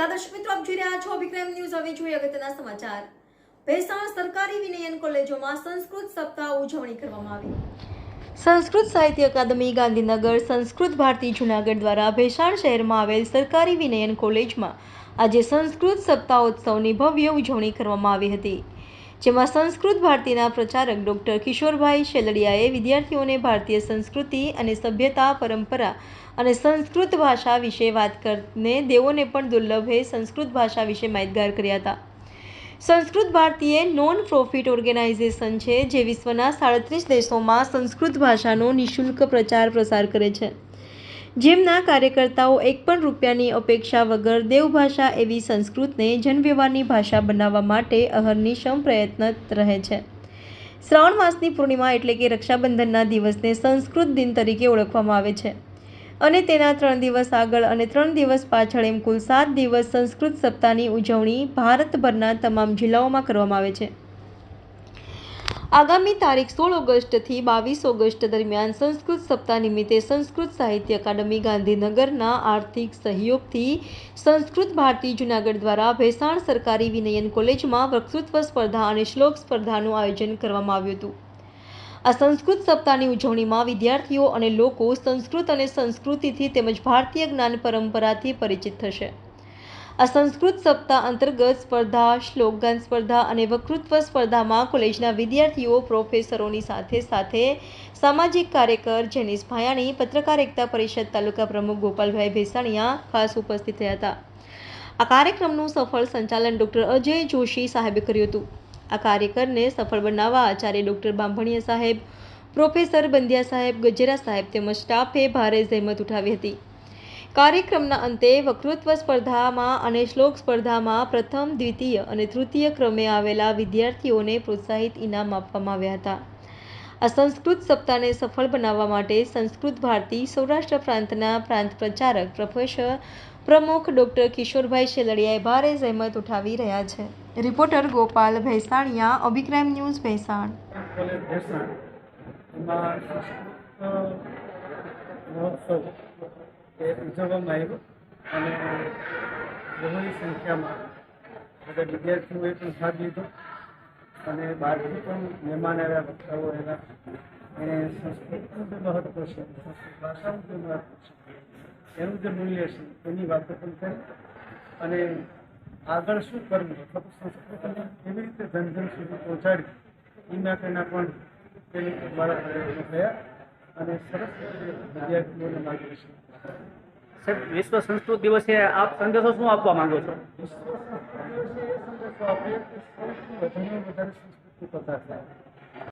નમસ્કાર દર્શક મિત્રો, આપ જોઈ રહ્યા છો વિક્રમ ન્યૂઝ. હવે જોઈએ અગત્યના સમાચાર. ભેસાણ સરકારી વિનયન કોલેજોમાં સંસ્કૃત સપ્તાહ ઉજવણી કરવામાં આવી. સંસ્કૃત સાહિત્ય અકાદમી, ગાંધીનગર સંસ્કૃત ભારતી જુનાગઢ દ્વારા ભેસાણ શહેરમાં આવેલ સરકારી વિનયન કોલેજમાં આજે સંસ્કૃત સપ્તાહોત્સવની ભવ્ય ઉજવણી કરવામાં આવી હતી. જેમાં સંસ્કૃત ભારતીના પ્રચારક ડૉક્ટર કિશોરભાઈ શેલડિયાએ વિદ્યાર્થીઓને ભારતીય સંસ્કૃતિ અને સભ્યતા, પરંપરા અને સંસ્કૃત ભાષા વિશે વાત કરીને દેવોને પણ દુર્લભે સંસ્કૃત ભાષા વિશે માહિતગાર કર્યા હતા. સંસ્કૃત ભારતીય નોન પ્રોફિટ ઓર્ગેનાઇઝેશન છે જે વિશ્વના સાડત્રીસ દેશોમાં સંસ્કૃત ભાષાનો નિઃશુલ્ક પ્રચાર પ્રસાર કરે છે. જેમના કાર્યકર્તાઓ એક પણ રૂપિયાની અપેક્ષા વગર દેવભાષા એવી સંસ્કૃતને જનવ્યવહારની ભાષા બનાવવા માટે અહર્નિશમ પ્રયત્નરત રહે છે. શ્રાવણ માસની પૂર્ણિમા એટલે કે રક્ષાબંધનના દિવસને સંસ્કૃત દિન તરીકે ઓળખવામાં આવે છે. અને તેના ત્રણ દિવસ આગળ અને ત્રણ દિવસ પાછળ એમ કુલ સાત દિવસ સંસ્કૃત સપ્તાહની ઉજવણી ભારતભરના તમામ જિલ્લાઓમાં કરવામાં આવે છે. આગામી તારીખ સોળ ઓગસ્ટથી બાવીસ ઓગસ્ટ દરમિયાન સંસ્કૃત સપ્તાહ નિમિત્તે સંસ્કૃત સાહિત્ય અકાદમી ગાંધીનગરના આર્થિક સહયોગથી સંસ્કૃત ભારતી જુનાગઢ દ્વારા ભેસાણ સરકારી વિનયન કોલેજમાં વક્તૃત્વ સ્પર્ધા અને શ્લોક સ્પર્ધાનું આયોજન કરવામાં આવ્યું હતું. આ સંસ્કૃત સપ્તાહની ઉજવણીમાં વિદ્યાર્થીઓ અને લોકો સંસ્કૃત અને સંસ્કૃતિથી તેમજ ભારતીય જ્ઞાન પરંપરાથી પરિચિત થશે. આ સંસ્કૃત સપ્તાહ અંતર્ગત સ્પર્ધા, શ્લોકગાન સ્પર્ધા અને વક્તૃત્વ સ્પર્ધામાં કોલેજના વિદ્યાર્થીઓ, પ્રોફેસરોની સાથે સાથે સામાજિક કાર્યકર જેનિસ ભાયાણી, પત્રકાર એકતા પરિષદ તાલુકા પ્રમુખ ગોપાલભાઈ ભેસાણીયા ખાસ ઉપસ્થિત રહ્યા હતા. આ કાર્યક્રમનું સફળ સંચાલન ડૉક્ટર અજય જોશી સાહેબે કર્યું હતું. આ કાર્યક્રમને સફળ બનાવવા આચાર્ય ડૉક્ટર બાંભણીયા સાહેબ, પ્રોફેસર બંધિયા સાહેબ ગજેરા સાહેબ તેમજ સ્ટાફે ભારે જહેમત ઉઠાવી હતી. કાર્યક્રમના અંતે વક્તૃત્વ સ્પર્ધામાં અને શ્લોક સ્પર્ધામાં પ્રથમ, દ્વિતીય અને તૃતીય ક્રમે આવેલા વિદ્યાર્થીઓને પ્રોત્સાહિત ઇનામ આપવામાં આવ્યા હતા. આ સંસ્કૃત સપ્તાહને સફળ બનાવવા માટે સંસ્કૃત ભારતી સૌરાષ્ટ્ર પ્રાંતના પ્રાંત પ્રચારક પ્રોફેસર પ્રમુખ ડૉક્ટર કિશોરભાઈ શેલડિયાએ ભારે જહેમત ઉઠાવી રહ્યા છે. Reporter Gopal Bhesaniya Abhi crime news Bhesan. મહોત્સવ. ઉજવવામાં આવ્યો અને બહોળી સંખ્યામાં બધા વિદ્યાર્થીઓએ પણ ભાગ લીધો અને બહારથી પણ મહેમાન આવ્યા વક્તાઓ એના એણે સંસ્કૃતનું જે મહત્વ છે, સંસ્કૃત ભાષાનું જે મહત્વ છે, એનું જે મૂલ્ય છે, એની વાતો પણ કરી અને આગળ શું કરવું મતલબ સંસ્કૃતિને કેવી રીતે જન જન સુધી પહોંચાડવી, એ માટેના પણ તેની મારા પ્રયત્નો થયા અને સરસ વિદ્યાર્થીઓને માર્ગદર્શન સાહેબ વિશ્વ સંસ્કૃત દિવસે આપ સંદેશો શું આપવા માંગો છો? સંદેશો આપીએ